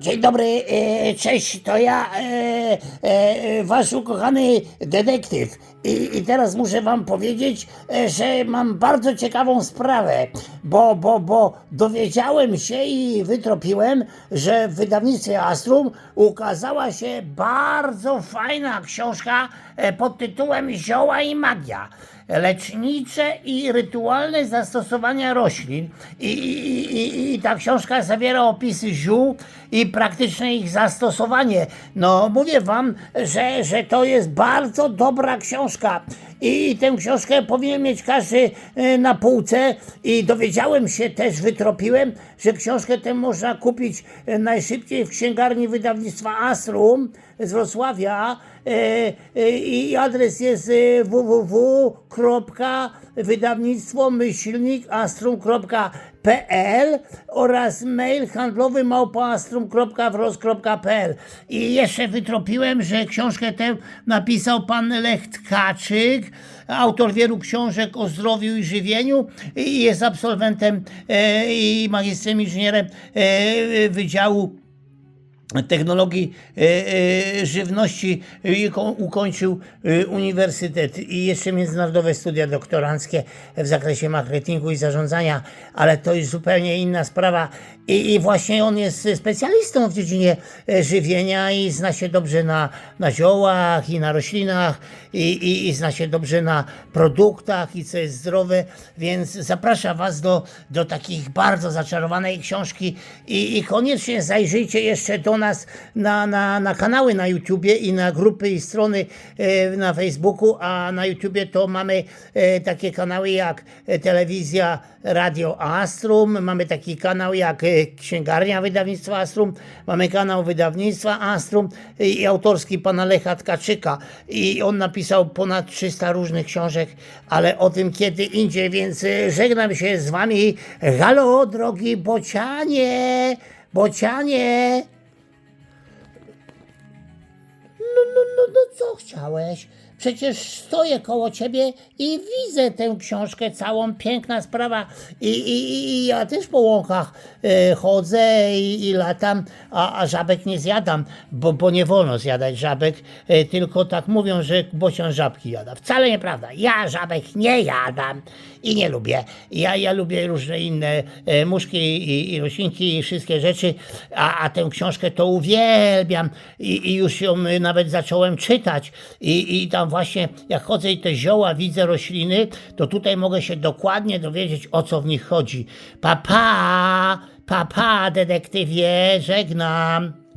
Dzień dobry, e, cześć, to ja, e, e, wasz ukochany detektyw. I, I teraz muszę wam powiedzieć, że mam bardzo ciekawą sprawę, bo, bo, bo dowiedziałem się i wytropiłem, że w wydawnictwie Astrum ukazała się bardzo fajna książka pod tytułem Zioła i magia lecznicze i rytualne zastosowania roślin. I, i, i, I ta książka zawiera opisy ziół i praktyczne ich zastosowanie. No, mówię wam, że, że to jest bardzo dobra książka. I tę książkę powinien mieć każdy e, na półce. I dowiedziałem się też, wytropiłem, że książkę tę można kupić e, najszybciej w księgarni wydawnictwa Astrum z Wrocławia. E, I adres jest e, astrum.pl oraz mail handlowy małpaastrum.wros.pl I jeszcze wytropiłem, że książkę tę napisał pan Lech Tkaczyk, autor wielu książek o zdrowiu i żywieniu i jest absolwentem e, i magistrem inżynierem e, Wydziału Technologii e, e, Żywności ko- ukończył e, uniwersytet i jeszcze międzynarodowe studia doktoranckie w zakresie marketingu i zarządzania, ale to już zupełnie inna sprawa. I, i właśnie on jest specjalistą w dziedzinie e, żywienia i zna się dobrze na, na ziołach i na roślinach i, i, i zna się dobrze na produktach i co jest zdrowe, więc zapraszam Was do, do takich bardzo zaczarowanej książki i, i koniecznie zajrzyjcie jeszcze do nas na, na, na kanały na YouTubie i na grupy i strony e, na Facebooku, a na YouTubie to mamy e, takie kanały jak e, telewizja Radio Astrum, mamy taki kanał jak Księgarnia Wydawnictwa Astrum, mamy kanał Wydawnictwa Astrum i autorski pana Lecha Tkaczyka i on napisał ponad 300 różnych książek, ale o tym kiedy indziej, więc żegnam się z wami. Halo, drogi bocianie, bocianie. No, co chciałeś? Przecież stoję koło ciebie i widzę tę książkę całą, piękna sprawa. I, i, i- ja też po łąkach e, chodzę i, i latam, a, a żabek nie zjadam, bo, bo nie wolno zjadać żabek, e, tylko tak mówią, że bocian żabki jada. Wcale nieprawda. Ja żabek nie jadam i nie lubię. Ja, ja lubię różne inne e, muszki i, i roślinki i wszystkie rzeczy, a, a tę książkę to uwielbiam i, i już ją y, nawet zacząłem czytać i, i tam właśnie jak chodzę i te zioła widzę rośliny, to tutaj mogę się dokładnie dowiedzieć o co w nich chodzi. Papa, papa detektywie, żegnam.